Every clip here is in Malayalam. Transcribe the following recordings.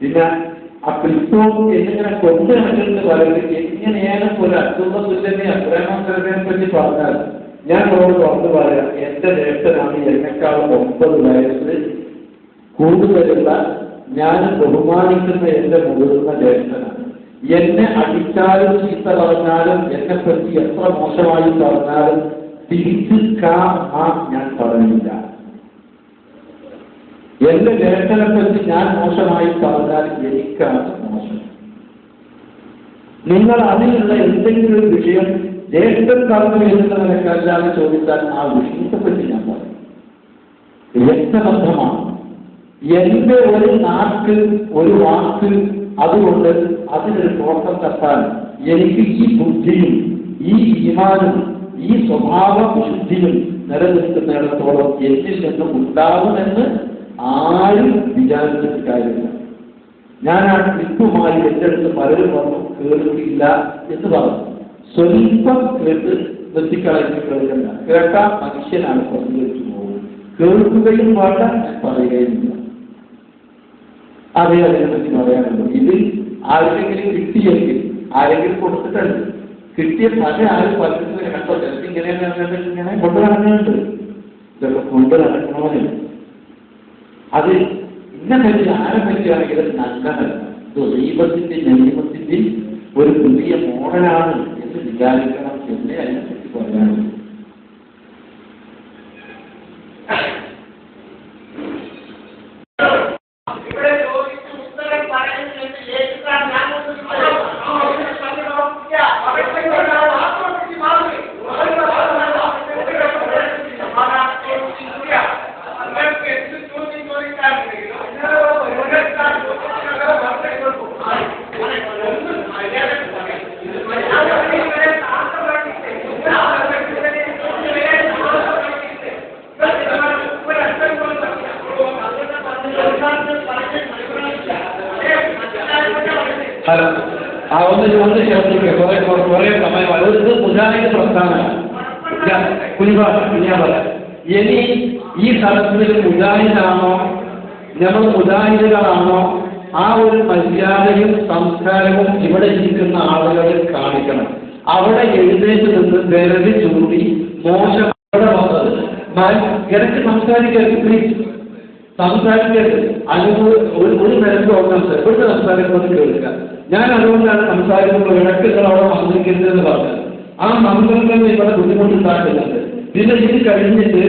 പിന്നെ ആ ക്രിസ്തു എന്നിങ്ങനെ കൊണ്ടു നടക്കുന്നത് പറയുന്നത് എങ്ങനെയാണ് ഒരു അസുഖത്തിന്റെ അക്രമത്തിനെ പറ്റി പറഞ്ഞാൽ ഞാൻ നമ്മൾ തുറന്നു പറയാം എന്റെ ജ്യേഷ്ഠനാണ് എന്നെക്കാളും ഒമ്പത് വയസ്സ് കൂടുതലുള്ള ഞാൻ ബഹുമാനിക്കുന്ന എന്റെ മുതിർന്ന ജ്യേഷ്ഠനാണ് എന്നെ അടിച്ചാലും ചീത്ത പറഞ്ഞാലും എന്നെ പറ്റി എത്ര മോശമായി പറഞ്ഞാലും തിരിച്ചു കാ ഞാൻ പറയില്ല എന്റെ ലേഖനത്തിൽ ഞാൻ മോശമായി പറഞ്ഞാൽ എനിക്കാണ് മോശം. നിങ്ങൾ അതിനുള്ള എന്തെങ്കിലും ഒരു വിഷയം ജ്യേഷ്ഠൻ പറഞ്ഞു എന്നുള്ളതിനേക്കല്ലാതെ ചോദിച്ചാൽ ആ വിഷയത്തെപ്പറ്റി ഞാൻ പറയും. രക്തബന്ധമാണ്. എന്റെ ഒരു നാക്ക് ഒരു വാക്ക് അതുകൊണ്ട് അതിനൊരു കോട്ടം തട്ടാൻ എനിക്ക് ഈ ബുദ്ധിയും ഈ ഈമാനും ഈ സ്വഭാവ വിശുദ്ധിയും നിലനിൽക്കുന്നിടത്തോളം എന്നിൽ നിന്നും ഉണ്ടാകുമെന്ന് ആരും വിചാരിച്ചിട്ട് കാര്യമില്ല ഞാൻ ആ ക്ലിപ്പുമായി എന്റെ അടുത്ത് പലരും വന്നു കേൾക്കില്ല എന്ന് പറഞ്ഞു. സ്വല്പം കേട്ട് നിർത്തിക്കളഞ്ഞ് കേൾക്കണ്ട കേട്ട മനുഷ്യനാണ് പ്രതികരിച്ചു പോകുന്നത്. കേൾക്കുകയും വേണ്ട പറയുകയും ഇല്ല അതേ അതിനെ പറ്റി പറയാനുള്ളൂ. ഇത് ആരെങ്കിലും കിട്ടിയെങ്കിൽ ആരെങ്കിലും കൊടുത്തിട്ടുണ്ട്. കിട്ടിയ പല ആരും പലരും കണ്ടോ? ചിലപ്പോൾ ഇങ്ങനെ ഇങ്ങനെ കൊണ്ടു നടക്കുന്നുണ്ട് ഇതൊക്കെ കൊണ്ടു നടക്കണമെന്നില്ല അത് ഇന്നെ പറ്റി ആരെ പറ്റിയാണെങ്കിലും നല്ലതല്ല ഇത് ദൈവത്തിന്റെ നിയമത്തിന്റെ ഒരു പുതിയ മോഡലാണ് എന്ന് വിചാരിക്കണം എന്നേ അതിനെപ്പറ്റി പറയാനുള്ളൂ ഇവിടെ ചോദിച്ച് ഉത്തരം പറയുന്നത് കേൾക്കാൻ ഞാൻ ഒന്ന് പറയാം. ആത്മഹത്യ മാറി. നിങ്ങൾക്ക് എന്ത് ചോദ്യം ചോദിക്കാനുണ്ടെങ്കിലും ചോദിക്കാൻ മറുപടി കൊടുക്കും. ഒന്നും മര്യാദയ്ക്ക് പറയും. മര്യാദയ്ക്ക് ശാന്തമായിട്ട് ഹലോ ആ ഒന്ന് ശ്രദ്ധിക്കുക കുറേ കുറേ സമയമായി ഒരു ഇത് പ്രസ്ഥാനമാണ്. ഞാൻ പറയാം. ഇനി ഈ സ്ഥലത്തിൽ മുജാഹിദാണോ? നമ്മൾ മുജാഹിദുകളാണോ? ആ ഒരു മര്യാദയും സംസ്കാരവും ഇവിടെ ഇരിക്കുന്ന ആളുകളിൽ കാണിക്കണം. അവിടെ എഴുന്നേറ്റ് നിന്ന് വിരൽ ചൂണ്ടി മോശം അവിടെ വന്നത്. ഇടയ്ക്ക് സംസാരിക്കരുത് പ്ലീസ് സംസാരിക്കരുത്. ഒരു ഒരു നിരക്ക് ഓർമ്മ ഇവിടുത്തെ സംസാരിക്കുന്നത് കേൾക്കുക ഞാൻ അതുകൊണ്ടാണ് സംസാരിക്കുമ്പോൾ ഇടയ്ക്കുകൾ അവിടെ വന്നിരിക്കരുതെന്ന് പറഞ്ഞത്. ആ മന്ത്രങ്ങൾ ഇവിടെ ബുദ്ധിമുട്ടുണ്ടാക്കുന്നുണ്ട്. പിന്നെ ഇത് കഴിഞ്ഞിട്ട്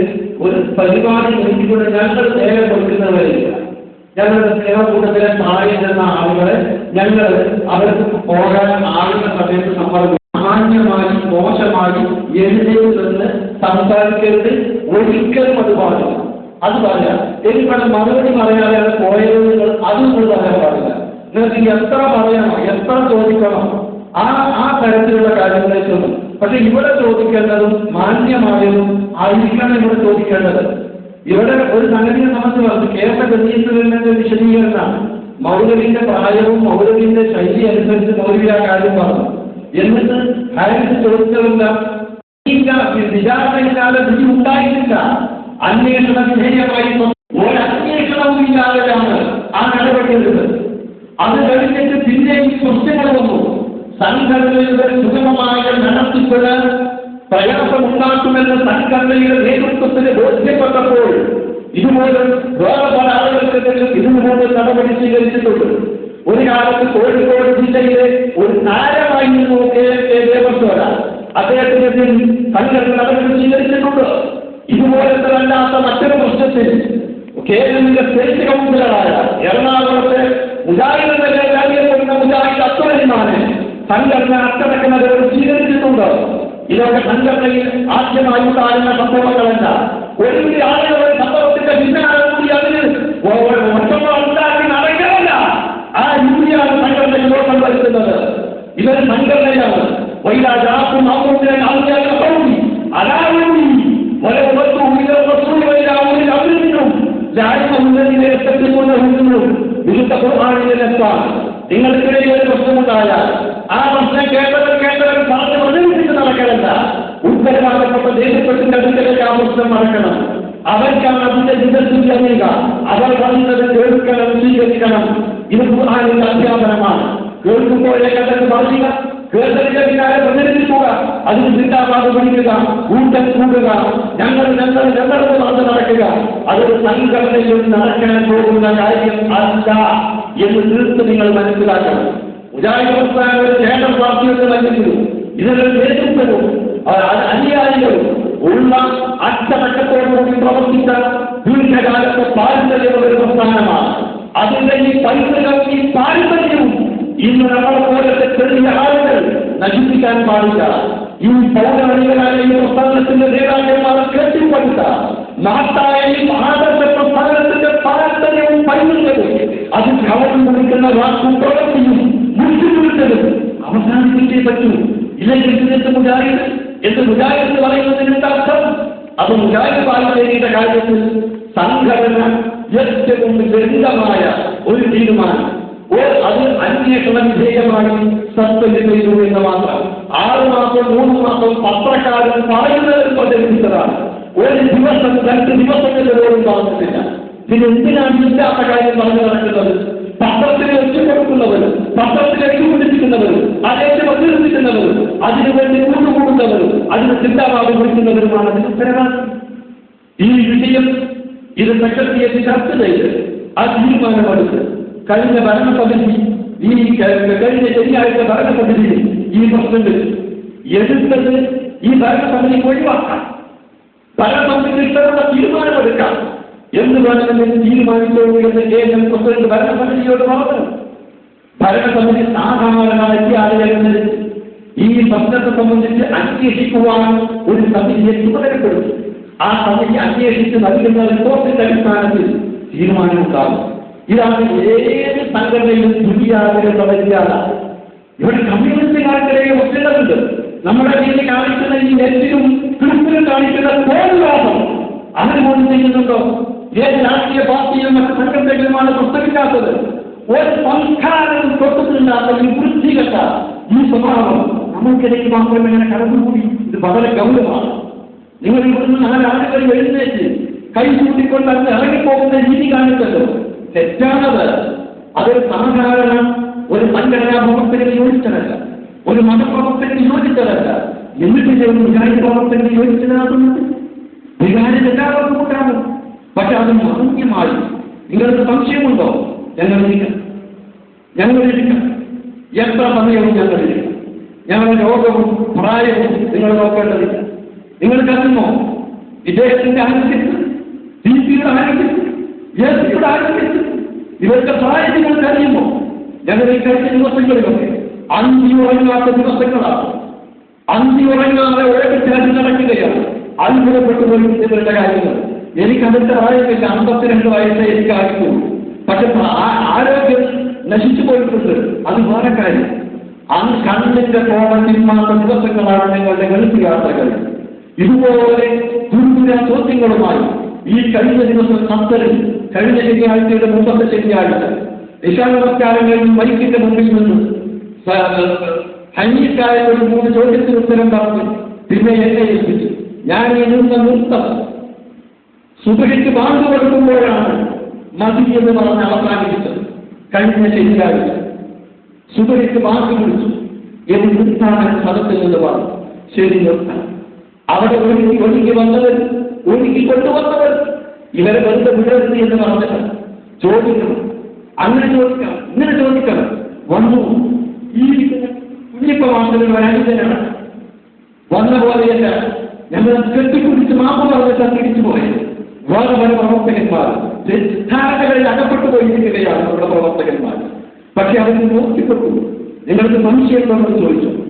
ഒരു പരിപാടി നോക്കിക്കൊണ്ട് ഞങ്ങൾ നേരെ കൊടുക്കുന്നവരില്ല. ഞങ്ങളുടെ സ്നേഹക്കൂട്ടത്തിലെ താഴെ നിന്ന ആളുകളെ ഞങ്ങൾ അവർക്ക് പോകാൻ ആളുകൾ സമയത്ത് നമ്മൾ സാമാന്യമായി മോശമായി എഴുന്നേറ്റ് നിന്ന് സംസാരിക്കരുത് ഒരിക്കലും അത് പാടില്ല. അത് പറയാം. എനിക്ക് മറുപടി പറയാതെ പോയത് നിങ്ങൾ അതും പറയാൻ പാടില്ല. നിങ്ങൾക്ക് എത്ര പറയണം എത്ര ചോദിക്കണം ആ ആ തരത്തിലുള്ള കാര്യങ്ങളെ ചൊല്ലും പക്ഷെ ഇവിടെ ചോദിക്കേണ്ടതും മാന്യമായതും ആയിരിക്കണം ഇവിടെ ചോദിക്കേണ്ടത്. ഇവിടെ ഒരു സംഗതിയെ സംബന്ധിച്ച് പറഞ്ഞു കേരള ഗണീയത്തിന്റെ വിശദീകരണമാണ് മൗലവിന്റെ പ്രായവും മൗലവിന്റെ ശൈലി അനുസരിച്ച് മൗലവി ആ കാര്യം പറഞ്ഞു. എന്നിട്ട് ഹാരിസ് ചോദിച്ചതെല്ലാം വിചാരണയില്ലാതെ വിധി ഉണ്ടായിട്ടില്ല. അന്വേഷണ വിധേയമായി ഒരു അന്വേഷണവും ഇല്ലാതെയാണ് ആ നടപടിയെടുത്തത് അത് കഴിഞ്ഞിട്ട് പിന്നെയും പ്രശ്നങ്ങൾ വന്നു. സംഘടനയുടെ സുഗമമായ നടത്തിപ്പിന് പ്രയാസമുണ്ടാക്കുമെന്ന് സംഘടനയുടെ നേതൃത്വത്തിന് ബോധ്യപ്പെട്ടപ്പോൾ ഇതുപോലെ വേറെ പല ആളുകൾക്കെതിരെ ഇതുപോലെ നടപടി സ്വീകരിച്ചിട്ടുണ്ട്. ഒരു കാലത്ത് കോഴിക്കോട് ജില്ലയിലെ ഒരു താരമായി കെ കെ ദേവസ്വര അദ്ദേഹത്തിനെതിരെ സംഘടന നടപടി സ്വീകരിച്ചിട്ടുണ്ട്. ഇതുപോലത്തെ അല്ലാത്ത മറ്റൊരു പ്രശ്നത്തിൽ കേരളത്തിലെ സ്റ്റേറ്റ് കൗൺസിലറായ എറണാകുളത്തെ മുജാഹിദ് എന്നല്ലേ അറിയപ്പെടുന്ന മുജാഹിദ് അക്രമിമാണ് സംഘടന അക്രമിക്കുന്നത് സ്വീകരിച്ചിട്ടുണ്ട്. ഇതൊക്കെ സംഘടനയിൽ ആദ്യമായി ഉണ്ടാകുന്ന സംഭവങ്ങളല്ല. ഒരുപിടി ആളുകൾ ഒരു സംഭവത്തിന്റെ ഭിന്നനാകുകൂടി അതിന് ഒറ്റപ്പാട് ഉണ്ടാക്കി നടക്കില്ല ആ രീതിയാണ് സംഘടനയിൽ ലോകം വരുത്തുന്നത്. ഇതൊരു സംഘടനയാണ്. വൈരാജാക്കും ആമോദിനെ ആദ്യമായി കൗണ്ടി അലാവുണ്ടി വലവത്തും അവരിൽ അവരിൽ നിന്നും രാജ്യം ഉന്നതിനെ എത്തപ്പെടുന്ന വിശുദ്ധ കുർബാനയിലെത്താൻ നിങ്ങൾക്കിടയിൽ ഒരു പ്രശ്നമുണ്ടായാൽ ആ പ്രശ്നം കേട്ടവർ കേട്ടവർ പറഞ്ഞ് പ്രചരിപ്പിച്ച് നടക്കരുത് ഉത്തരവാദപ്പെട്ട ദേശത്തിന്റെ അടുക്കലേക്ക് ആ പ്രശ്നം നടക്കണം. അവർക്കാണ് അതിന്റെ വിദഗ്ധം ചെയ്യുക അവർ പറയുന്നത് കേൾക്കണം സ്വീകരിക്കണം. ഇത് ഖുർആാനിന്റെ അധ്യാപനമാണ്. കേൾക്കുമ്പോഴേ പറയുക കേട്ടതിന്റെ പിന്നാലെ പ്രചരിപ്പിക്കുക അതിന് ചിന്താപാത പിടിക്കുക ഊട്ടം കൂടുക ഞങ്ങൾ ഞങ്ങൾ ഞങ്ങളുടെ മാത്രം നടക്കുക. അതൊരു സംഘടനയിൽ നടക്കാൻ പോകുന്ന കാര്യം അല്ല എന്ന് തീർത്ത് നിങ്ങൾ മനസ്സിലാക്കണം. മുജാഹിദ് പ്രസ്ഥാനം പാർട്ടിയുടെ മത്സരിക്കുന്നു. ഇതിനൊരു നേതൃത്വവും അനുയായികളും ഉള്ള അറ്റമറ്റത്തോടുകൂടി പ്രവർത്തിച്ച ദീർഘകാലത്തെ പാരമ്പര്യമുള്ള ഒരു പ്രസ്ഥാനമാണ്. അതിന്റെ ഈ പൈതൃകം ഈ പാരമ്പര്യവും ഇന്ന് നമ്മളെ പോലത്തെ ചെറിയ ആളുകൾ നശിപ്പിക്കാൻ പാടില്ല. ഈ പൗരാണികളായ ഈ പ്രസ്ഥാനത്തിന്റെ നേതാക്കന്മാർ കേട്ടിപ്പെടുത്ത നാട്ടായ ഈ ആദർശ പ്രസ്ഥാനത്തിന്റെ പാരമ്പര്യവും പൈതൃകവും അത് കവർ മുറിക്കുന്ന വാക്കും പ്രവൃത്തിയും മുറ്റുമുറിച്ചതും അവസാനിപ്പിച്ചേ പറ്റൂ. ഇല്ലെങ്കിൽ ഇതിന്റെ മുജാഹിദ്? എന്ന് മുജാഹിദ് പറയുന്നതിന്റെ അർത്ഥം? അത് മുജാഹിദ് പാലത്തേരിയുടെ കാര്യത്തിൽ സംഘടന ഏറ്റവും ലളിതമായ ഒരു തീരുമാനം. അത് അന്വേഷണ വിധേയമായി സസ്പെൻഡ് എന്ന് മാത്രം. ആറ് മാസം മൂന്ന് മാസം പത്രക്കാരൻ പറയുന്നതിൽ പ്രചരിപ്പിച്ചതാണ്. ഒരു ദിവസം രണ്ട് ദിവസങ്ങളിൽ പോലും പറഞ്ഞിട്ടില്ല. പിന്നെ എന്തിനാണ് ഇല്ലാത്ത കാര്യം പറഞ്ഞു നടക്കുന്നത്? പത്രത്തിന് വെച്ചു കൊടുക്കുന്നവർ പത്രത്തിൽ എഴുതിപ്പിടിപ്പിക്കുന്നവർ അതേറ്റ് പ്രചരിപ്പിക്കുന്നവർ അതിനുവേണ്ടി കൂട്ടുകൂടുന്നവർ അതിന് ചിന്താഭാവം വിളിക്കുന്നവരുമാണ് അതിന് ഉത്തരവാദിത്വം ഈ വിഷയം ഇത് സെക്രട്ടറിയേറ്റ് ചർച്ച ചെയ്ത് ആ തീരുമാനമെടുത്ത് കഴിഞ്ഞ ഭരണസമിതി ഈ ക- കഴിഞ്ഞ ശനിയാഴ്ച ഭരണസമിതി ഈ പ്രശ്നത്തിൽ എടുത്തത് ഈ ഭരണസമിതി ഒഴിവാക്കാം. ഭരണസമിതി ഇത്തരമുള്ള തീരുമാനമെടുക്കാം എന്ന് വേണമെങ്കിൽ തീരുമാനിച്ചോളൂ എന്ന് കേന്ദ്രം പ്രസിഡന്റ് ഭരണസമിതിയോട് പറഞ്ഞു. ഭരണസമിതി സാധാരണ ആളുകൾ ഈ പ്രശ്നത്തെ സംബന്ധിച്ച് അന്വേഷിക്കുവാൻ ഒരു സമിതിയെ ചുമതലപ്പെടും ആ സമിതി അന്വേഷിച്ച് നൽകുന്ന റിപ്പോർട്ടിന്റെ അടിസ്ഥാനത്തിൽ തീരുമാനമുണ്ടാകും. ഇതാണ് ഏത് സംഘടനയിലും തുല്യാകരെ മര്യാദ ഇവിടെ കമ്മ്യൂണിസ്റ്റുകാർക്കിടയിൽ ഒത്തിടമുണ്ട് നമ്മുടെ വീട്ടിൽ കാണിക്കുന്ന ഈ നെറ്റിലും ക്രിസ്റ്റിലും കാണിക്കുന്ന കോൺവാസം അതിന് പോലും ചെയ്യുന്നുണ്ടോ ഏത് രാഷ്ട്രീയ പാർട്ടിയിലും മറ്റ് സംഘടനകളുമാണ് പ്രസ്തവിക്കാത്തത് ഒരു സംസ്കാരവും തൊട്ടിട്ടില്ലാത്ത ഈ വൃത്തികെട്ട ഈ സ്വഭാവം നമ്മൾക്കിടയിൽ മാത്രം ഇങ്ങനെ കടന്നുകൂടി ഇത് വളരെ ഗൗരവമാണ്. നിങ്ങൾ ഇവിടുന്ന് നാലാളുകൾ എഴുന്നേറ്റ് കൈ കൂട്ടിക്കൊണ്ട് അങ്ങ് ഇറങ്ങിപ്പോകുന്ന രീതി കാണിച്ചല്ലോ. തെറ്റാണത്. അതൊരു സാധാരണ ഒരു സംഘടനാ പ്രവർത്തകന് യോജിച്ചതല്ല. ഒരു മതപ്രവർത്തകന് യോജിച്ചതല്ല. എന്നിട്ട് ചെയ്യുന്ന വികാരി പ്രവർത്തകന് യോജിച്ചതാകുന്നത്? വികാരി എല്ലാവർക്കും ഉണ്ടാകും പക്ഷെ അത് മാന്യമായി. നിങ്ങൾക്ക് സംശയമുണ്ടോ? ഞങ്ങൾ ഞങ്ങൾ എത്ര സമയവും ഞങ്ങളിരിക്കാം ഞങ്ങളുടെ രോഗവും പ്രായവും നിങ്ങൾ നോക്കേണ്ടതില്ല. നിങ്ങൾക്കറിയുമോ അറിയുമോ ഇദ്ദേഹത്തിന്റെ ആരോഗ്യത്തിൽ ആരോഗ്യത്തിൽ പിയുടെ ആരോഗ്യത്തിൽ ഇവരുടെ സാഹചര്യങ്ങൾ കഴിയുമ്പോൾ ഞങ്ങൾ ഈ കഴിഞ്ഞ ദിവസങ്ങളിലൊക്കെ അന്തി ഉറങ്ങാത്ത ദിവസങ്ങളാണ് അന്തി ഉറങ്ങാതെ ഓടിച്ചാടി നടക്കുകയാണ്. അത്ഭുതപ്പെട്ടു പോലും ഇവരുടെ കാര്യങ്ങൾ. എനിക്ക് അതിന്റെ പ്രായമില്ല അമ്പത്തിരണ്ട് വയസ്സേ എനിക്ക് ആയിട്ടുള്ളൂ പക്ഷെ ആരോഗ്യം നശിച്ചു പോയിട്ടുണ്ട്. അത് വേറെ കാര്യം. അന്ന് കണ്ണിന്റെ കോടതിയിൽ മാത്രം ദിവസങ്ങളാണ് ഞങ്ങളുടെ ഗൾഫ് യാത്രകൾ. ഇതുപോലെ ദുർഗുര ചോദ്യങ്ങളുമായി ഈ കഴിഞ്ഞ ദിവസം ഖത്തറിൽ കഴിഞ്ഞ ശനിയാഴ്ചയുടെ മുമ്പത്തെ ശനിയാഴ്ച നിശാനമസ്കാരങ്ങളിൽ മൈക്കിന്റെ മുമ്പിൽ നിന്ന് ഹനീക്കായ ഒരു മൂന്ന് ചോദ്യത്തിന് ഉത്തരം പറഞ്ഞു പിന്നെ എന്നെ ഏൽപ്പിച്ചു. ഞാൻ ഈ നിന്ന നൃത്തം സുബഹിക്ക് ബാങ്ക് കൊടുക്കുമ്പോഴാണ് മതി എന്ന് പറഞ്ഞ് അവസാനിപ്പിച്ചത്. കഴിഞ്ഞ ശനിയാഴ്ച സുബഹിക്ക് ബാങ്ക് വിളിച്ചു എന്ന് നിർത്താൻ സ്ഥലത്തിൽ നിന്ന് പറഞ്ഞു. ശരി നിർത്താൻ. അവിടെ ഒഴുകി ഒഴുകി വന്നവർ ഒഴുകി കൊണ്ടുവന്നവർ ഇവരെ വെറുതെ വിടരുത് എന്ന് പറഞ്ഞിട്ട് ചോദിക്കണം. അങ്ങനെ ചോദിക്കണം ഇങ്ങനെ ചോദിക്കണം. വന്നു. ഈ കുഞ്ഞിപ്പ മാസത്തിൽ വരാനിതനാണ് വന്ന പോലെയല്ല ഞങ്ങൾ കെട്ടിപ്പിടിച്ച് മാപ്പ് പറഞ്ഞിട്ട് തിരിച്ചു പോയത്. വേറെ പല പ്രവർത്തകന്മാർ. തെറ്റാരകളിൽ അകപ്പെട്ടു പോയിരിക്കുകയാണ് നമ്മുടെ പ്രവർത്തകന്മാർ. പക്ഷെ അവർ നോക്കിപ്പെട്ടു നിങ്ങൾക്ക് സംശയമുണ്ടെന്ന് ചോദിച്ചു.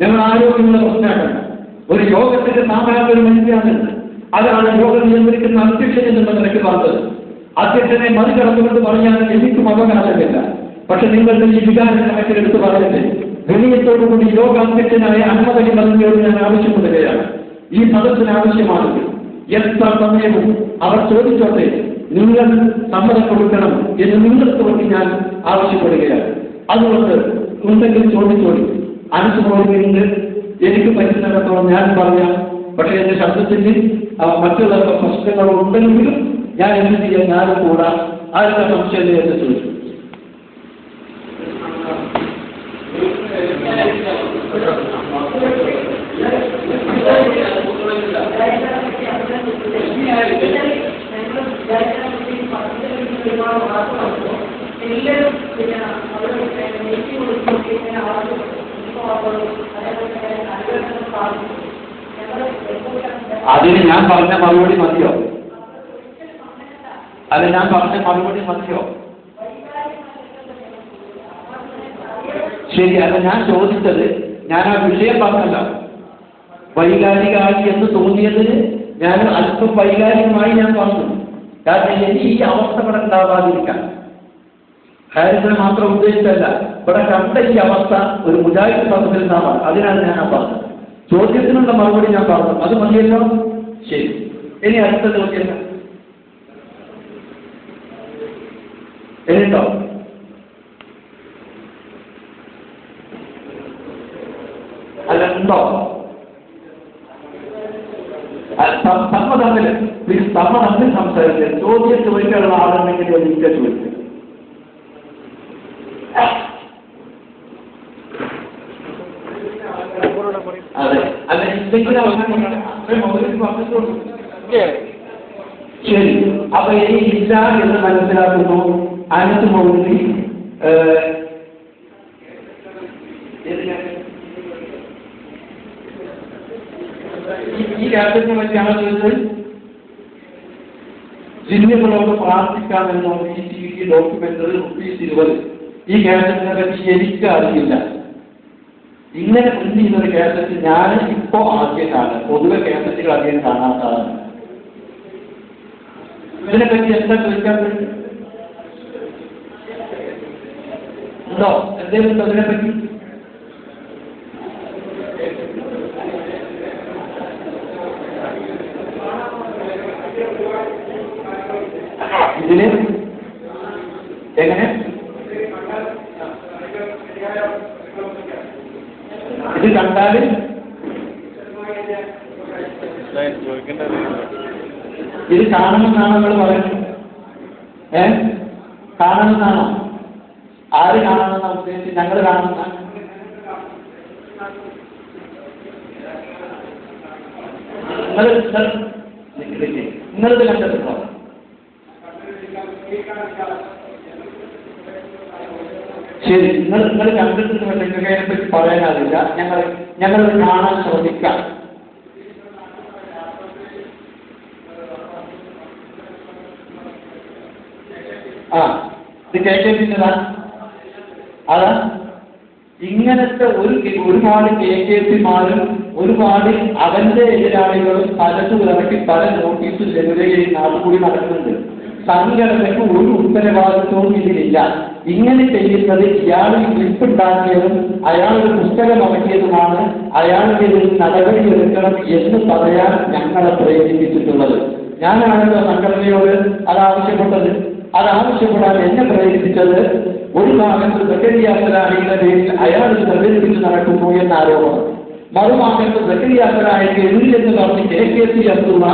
ഞങ്ങൾ ആരോഗ്യമുള്ള പ്രശ്നമാണ്. ഒരു യോഗത്തിന്റെ ഒരു മനുഷ്യനാണ് അതാണ് യോഗം നിയന്ത്രിക്കുന്ന അധ്യക്ഷൻ എന്നുള്ള നിലയ്ക്ക് പറഞ്ഞത്. അധ്യക്ഷനെ മറികടന്നുകൊണ്ട് പറഞ്ഞാൽ എനിക്കും അവകാശമില്ല പക്ഷെ നിങ്ങളുടെ ഈ വികാരം കണക്കിലെടുത്ത് പറഞ്ഞിട്ട് വിനയത്തോടുകൂടി യോഗാധ്യക്ഷനായ അഹമ്മദ് മന്ത്രിയോട് ഞാൻ ആവശ്യപ്പെടുകയാണ്. ഈ സദസ്സിന് ആവശ്യമാണെങ്കിൽ എത്ര സമയവും അവർ ചോദിച്ചോട്ടെ നിങ്ങൾ സമ്മതം കൊടുക്കണം എന്ന് നിങ്ങൾക്ക് വേണ്ടി ഞാൻ ആവശ്യപ്പെടുകയാണ്. അതുകൊണ്ട് ഉണ്ടെങ്കിൽ ചോദിച്ചോളി. അനുസരിച്ചുകൊണ്ട് എനിക്ക് പറ്റുന്നിടത്തോളം ഞാൻ പറയാം. പക്ഷേ എന്റെ ശബ്ദത്തിന് ആ, മറ്റുള്ള പ്രശ്നങ്ങൾ ഉണ്ടെങ്കിലും ഞാൻ എന്ത് ചെയ്യാൻ ഞാൻ കൂടാ. ആരുടെ സംശയം എന്ന് ചോദിച്ചു. Thank you. അതിന് ഞാൻ പറഞ്ഞ മറുപടി മതിയോ? അല്ല ഞാൻ പറഞ്ഞ മറുപടി മതിയോ? ശരി അല്ല ഞാൻ ചോദിച്ചത് ഞാൻ ആ വിഷയം പറഞ്ഞല്ല. വൈകാരികായി എന്ന് തോന്നിയതിന് ഞാൻ അല്പം വൈകാരികമായി ഞാൻ പറഞ്ഞു. കാരണം ഇനി ഈ അവസ്ഥ ഇവിടെ ഉണ്ടാവാതിരിക്കാം ഹാരിസിനെ മാത്രം ഉദ്ദേശിച്ചല്ല ഇവിടെ കണ്ട ഈ അവസ്ഥ ഒരു മുജാഹിദ് നിന്നാണ് അതിനാണ് ഞാൻ ആ പറഞ്ഞത്. ചോദ്യത്തിനുള്ള മറുപടി ഞാൻ പറഞ്ഞു. അത് മതിയല്ലോ? ശരി. ഇനി അടുത്ത ചോദ്യം. എന്നിട്ടോ? അല്ല ഉണ്ടോ? തമ്മ തമ്മിൽ തമ്മ തമ്മിൽ സംസാരിച്ച് ചോദ്യം ചോദിക്കാനുള്ള ആളുണ്ടെങ്കിൽ ചോദിക്കുക. ചോദിക്കും അതെ അല്ല എന്തെങ്കിലും അവസാനം അത്രയും മൗലിക പറഞ്ഞിട്ടുള്ളൂ ശരി. അപ്പൊ ഇനി ഇല്ല എന്ന് മനസ്സിലാക്കുന്നു. അനത്ത് മൗലി ഈ രാജ്യത്തെ പറ്റിയാണോ ചോദിച്ചത്? ജിന്നുകളോട് പ്രാർത്ഥിക്കാമെന്നോ ഈ ഡോക്യുമെന്ററി റുപ്പീസ് ഇരുപത് ഈ കേരളത്തിനെ പറ്റി എനിക്ക് അറിയില്ല. ഇങ്ങനെ പ്രിന്റ് ചെയ്യുന്നൊരു കാസറ്റ് ഞാൻ ഇപ്പോ ആദ്യമായിട്ടാണ് പൊതുവെ കാസറ്റുകൾ അധികം കാണാത്തതാണ് ഇതിനെപ്പറ്റി എന്താ ചോദിക്കാൻ പറ്റും ഉണ്ടോ എന്തെങ്കിലും ഉണ്ടോ ഇത് കാണുമെന്നാണോ നിങ്ങൾ പറയുന്നത് ഏ? കാണുമെന്നാണോ ആര് കാണുമെന്നാ ഉദ്ദേശിച്ച് ഞങ്ങൾ കാണുന്ന. നിങ്ങൾ നിങ്ങളിത് ശരി നിങ്ങൾ നിങ്ങൾ കണ്ടിട്ടുണ്ടെങ്കിൽ പറയാനാവില്ല ഞങ്ങൾ ഞങ്ങൾ കാണാൻ ശ്രമിക്കാം. ആ ഇത് കേൾക്കേണ്ടതാ അതാ? ഇങ്ങനത്തെ ഒരു കെ- ഒരുപാട് കെ കെ പിമാരും ഒരുപാട് അവന്റെ എതിരാളികളും പലതും ഇറക്കി പല നോട്ടീസും ലഘുലയിൽ നാടുകൂടി നടക്കുന്നുണ്ട്. സംഘടനയ്ക്ക് ഒരു ഉത്തരവാദിത്വവും ഇതിലില്ല. ഇങ്ങനെ ചെയ്യുന്നത് ഇയാൾ ക്ലിപ്പുണ്ടാക്കിയതും അയാൾ ഒരു പുസ്തകം ഇറക്കിയതുമാണ് ഒരു നടപടി എടുക്കണം എന്ന് പറയാൻ ഞങ്ങളെ പ്രേരിപ്പിച്ചിട്ടുള്ളത്. ഞാനാണല്ലോ സംഘടനയോട് അത് ആവശ്യപ്പെട്ടത്. അത് ആവശ്യപ്പെടാൻ എന്നെ പ്രേരിപ്പിച്ചത് ഒരു ഭാഗത്ത് സക്കരിയാത്തരാഹിയുടെ പേരിൽ അയാൾ പ്രചരിപ്പിച്ച് നടക്കുന്നു എന്ന ആരോപണം മറുഭാഗത്ത് സക്കരിയാത്തരാഹിക്ക് എതിരില്ലെന്ന് പറഞ്ഞ് കെ. കെ. സി. അബ്ദുള്ള